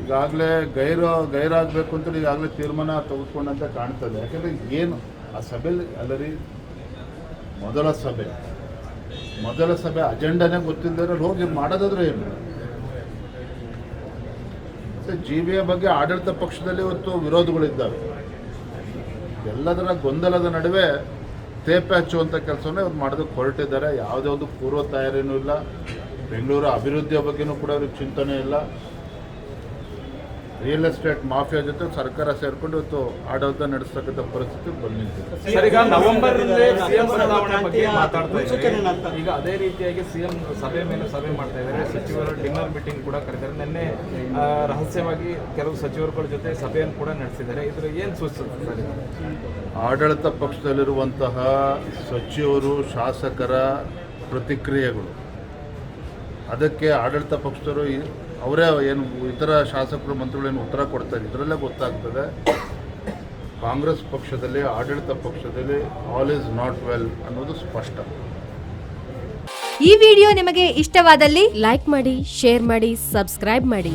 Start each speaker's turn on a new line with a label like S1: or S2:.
S1: ಈಗಾಗಲೇ ಗೈರು ಗೈರಾಗಬೇಕು ಅಂತ ಈಗಾಗಲೇ ತೀರ್ಮಾನ ತೆಗೆದುಕೊಂಡಂತ ಕಾಣ್ತದೆ. ಯಾಕಂದ್ರೆ ಏನು ಆ ಸಭೆ ಅಲ್ಲರಿ ಮೊದಲ ಸಭೆ. ಮೊದಲ ಸಭೆ ಅಜೆಂಡಾನೇ ಗೊತ್ತಿಲ್ಲದೆ ಹೋಗಿ ಮಾಡೋದಾದ್ರೆ ಏನು? ಜಿ ಬಿ ಬಗ್ಗೆ ಆಡಳಿತ ಪಕ್ಷದಲ್ಲಿ ಇವತ್ತು ವಿರೋಧಗಳಿದ್ದಾವೆ. ಎಲ್ಲದರ ಗೊಂದಲದ ನಡುವೆ ತೇಪೆ ಹಚ್ಚುವಂಥ ಕೆಲಸವನ್ನೇ ಅವ್ರು ಮಾಡೋದಕ್ಕೆ ಹೊರಟಿದ್ದಾರೆ. ಯಾವುದೇ ಒಂದು ಪೂರ್ವ ತಯಾರಿನೂ ಇಲ್ಲ. ಬೆಂಗಳೂರು ಅಭಿವೃದ್ಧಿಯ ಬಗ್ಗೆನೂ ಕೂಡ ಅವ್ರಿಗೆ ಚಿಂತನೆ ಇಲ್ಲ. ರಿಯಲ್ ಎಸ್ಟೇಟ್ ಮಾಫಿಯಾ ಜೊತೆ ಸರ್ಕಾರ ಸೇರ್ಕೊಂಡು ಇವತ್ತು ಆಡಳಿತ ನಡೆಸ್ತಕ್ಕಂಥ ಪರಿಸ್ಥಿತಿ
S2: ಬಂದಿದೆ ಈಗ ನವೆಂಬರ್ ಸಿಎಂ ಬದಲಾವಣೆ ಬಗ್ಗೆ ಮಾತಾಡ್ತಾ ಇದ್ದಾರೆ ಈಗ ಅದೇ ರೀತಿಯಾಗಿ ಸಿಎಂ ಸಭೆ ಮೇಲೆ ಸಭೆ ಮಾಡ್ತಾ ಇದ್ದಾರೆ. ಸಚಿವರ ಡಿನ್ನರ್ ಮೀಟಿಂಗ್ ಕೂಡ ಕರೆದಿದ್ದಾರೆ. ನಿನ್ನೆ ರಹಸ್ಯವಾಗಿ ಕೆಲವು ಸಚಿವರುಗಳ ಜೊತೆ ಸಭೆಯನ್ನು ಕೂಡ ನಡೆಸಿದ್ದಾರೆ. ಇದ್ರ ಏನು ಸೂಚಿಸುತ್ತೆ ಸರ್
S1: ಆಡಳಿತ ಪಕ್ಷದಲ್ಲಿರುವಂತಹ ಸಚಿವರು ಶಾಸಕರ ಪ್ರತಿಕ್ರಿಯೆಗಳು. ಅದಕ್ಕೆ ಆಡಳಿತ ಪಕ್ಷದವರು ಅವರೇ ಏನು ಇತರ ಶಾಸಕರು ಮಂತ್ರಿಗಳೇನು ಉತ್ತರ ಕೊಡ್ತಾರೆ ಇದರಲ್ಲೇ ಗೊತ್ತಾಗ್ತದೆ, ಕಾಂಗ್ರೆಸ್ ಪಕ್ಷದಲ್ಲಿ, ಆಡಳಿತ ಪಕ್ಷದಲ್ಲಿ ಆಲ್ ಈಸ್ ನಾಟ್ ವೆಲ್ ಅನ್ನೋದು ಸ್ಪಷ್ಟ.
S3: ಈ ವಿಡಿಯೋ ನಿಮಗೆ ಇಷ್ಟವಾದಲ್ಲಿ
S4: ಲೈಕ್ ಮಾಡಿ ಶೇರ್ ಮಾಡಿ ಸಬ್ಸ್ಕ್ರೈಬ್ ಮಾಡಿ.